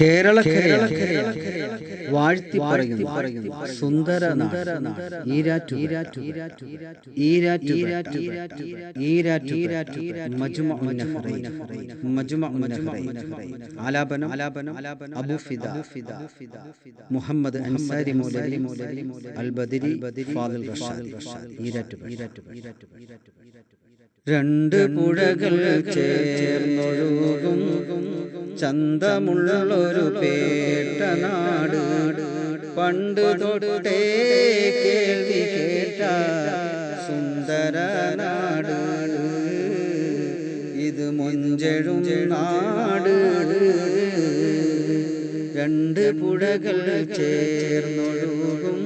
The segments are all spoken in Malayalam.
കേരള കേരള വാഴ്ത്തി പറയുന്നു സുന്ദര ഈരാറ്റു ഈരാറ്റു ഈരാറ്റു ഈരാറ്റു മജ്മ മജ്മ ആലാപനം. ആലാപനം. അബു ഫിദ. മുഹമ്മദ് അൻസാരി മൗലവി. അൽ ബദരി ഫാദിൽ റഷാദ്. ഈരാറ്റു ഈരാറ്റു രണ്ട് പുഴകൾ ചേർന്നൊഴുകും. ചന്തമുള്ളൊരു പേട്ടനാട്. പണ്ട് തൊട്ടേ കേൾവി കേട്ട സുന്ദര നാട് ഇത് മൊഞ്ചഴും നാട്. രണ്ട് പുഴകൾ ചേർന്നൊഴുകും.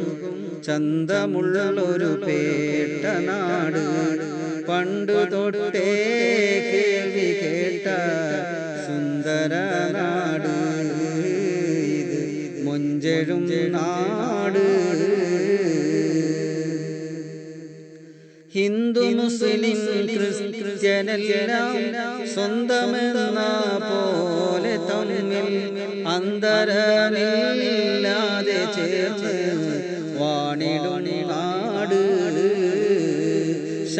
ചന്തമുള്ളൊരു പേട്ടനാട്. പണ്ടു തൊട്ടേ കേൾവി കേട്ട സുന്ദര നാട് ഇത് മൊഞ്ചഴും നാട്. ഹിന്ദു മുസ്ലിം ക്രിസ്ത്യനെല്ലാം സ്വന്തമെന്ന പോലെ തമ്മിൽ അന്തരമില്ലാതെ ചേർന്ന് വാണിടും നാട്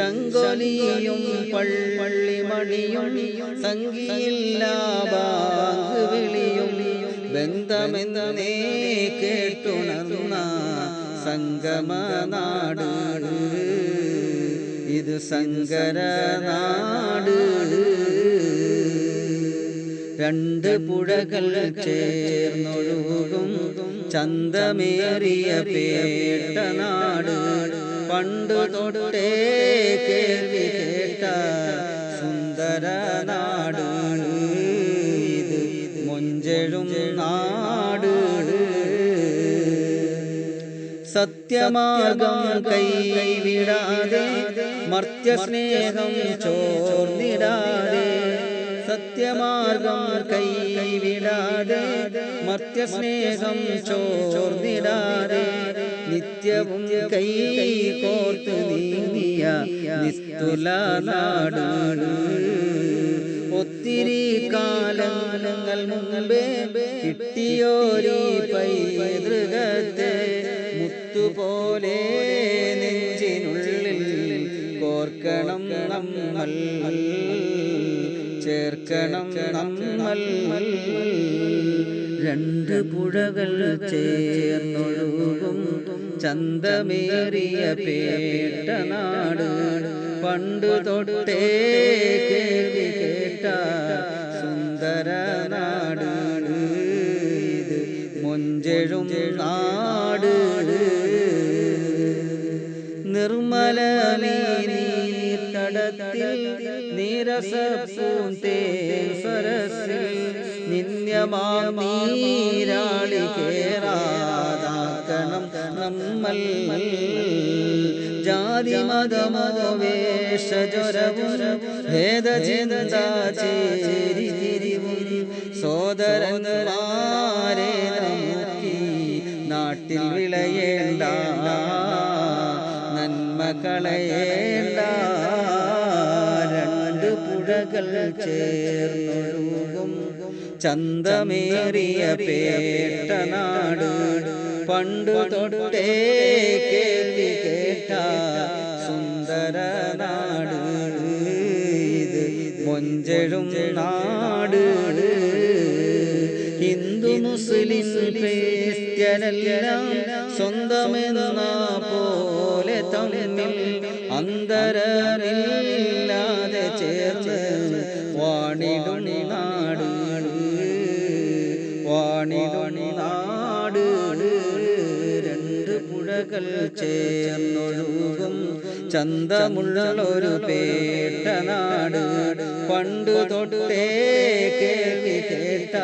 ശങ്കൊലിയും പള്ളിമണിയും സംഗീല്ലാ ബാങ്ക് വിളിയും ബന്ധമെന്നേ കേട്ടുണർന്ന സംഗമനാട്. ഇത് സങ്കര നാട് രണ്ട് പുഴകൾ ചേർന്നൊഴുകും ചന്തമേറിയ പേട്ടനാട്. പണ്ടു തൊട്ടേ കേൾവി കേട്ട സുന്ദര നാട് ഇത്. മൊഞ്ചഴും നാട് സത്യമാർഗം കൈവിടാതെ മർത്യസ്നേഹം ചോർന്നിടാതെ സത്യമാർഗം കൈവിടാതെ മർത്യസ്നേഹം ചോർന്നിടാതെ നിത്യവും കൈ കോർത്തു നീങ്ങിയ നിസ്തുല നാട്. ഒത്തിരി കാലങ്ങൾ മുമ്പേ കിട്ടിയോരീ പൈതൃകത്തെ മുത്തുപോലെ നെഞ്ചിനുള്ളിൽ കോർക്കണം നമ്മൾ. ചേർക്കണം നമ്മൾ. രണ്ട് പുഴകൾ ചേർന്നൊഴുകും. ചന്തമേറിയ പേട്ട നാട് പണ്ട് തൊട്ടേ കേൾവി കേട്ട സുന്ദര നാട്. ഇത് നാട്. നിർമ്മല നീർത്തടത്തിൽ നീരസപ്പൂന്തേ സരസിൽ നിന്യമാം നീരാളി കേറാതാക്കണം നമ്മൾ ജാതി മതമോ വേഷജ്വരവും ഭേദചിന്താ കളയേണ്ട രണ്ട് പുഴകൾ ചേർന്നൊഴുകും ചന്തമേറിയ പേട്ടനാട് പണ്ടു തൊട്ടേ കേൾവി കേട്ട സുന്ദര നാട് ഇത് മൊഞ്ചഴും നാട്. ഹിന്ദു മുസ്ലിം ക്രിസ്ത്യനെല്ലാം സ്വന്തമെന്ന പോലെ തമ്മിൽ അന്തരമില്ലാതെ ചേർന്ന് വാണിടും നാട്. വാണിടും നാട്. രണ്ട് പുഴകൾ ചേർന്നൊഴുകും ചന്തമുള്ളൊരു പേട്ടനാട്. പണ്ടു തൊട്ടേ കേട്ട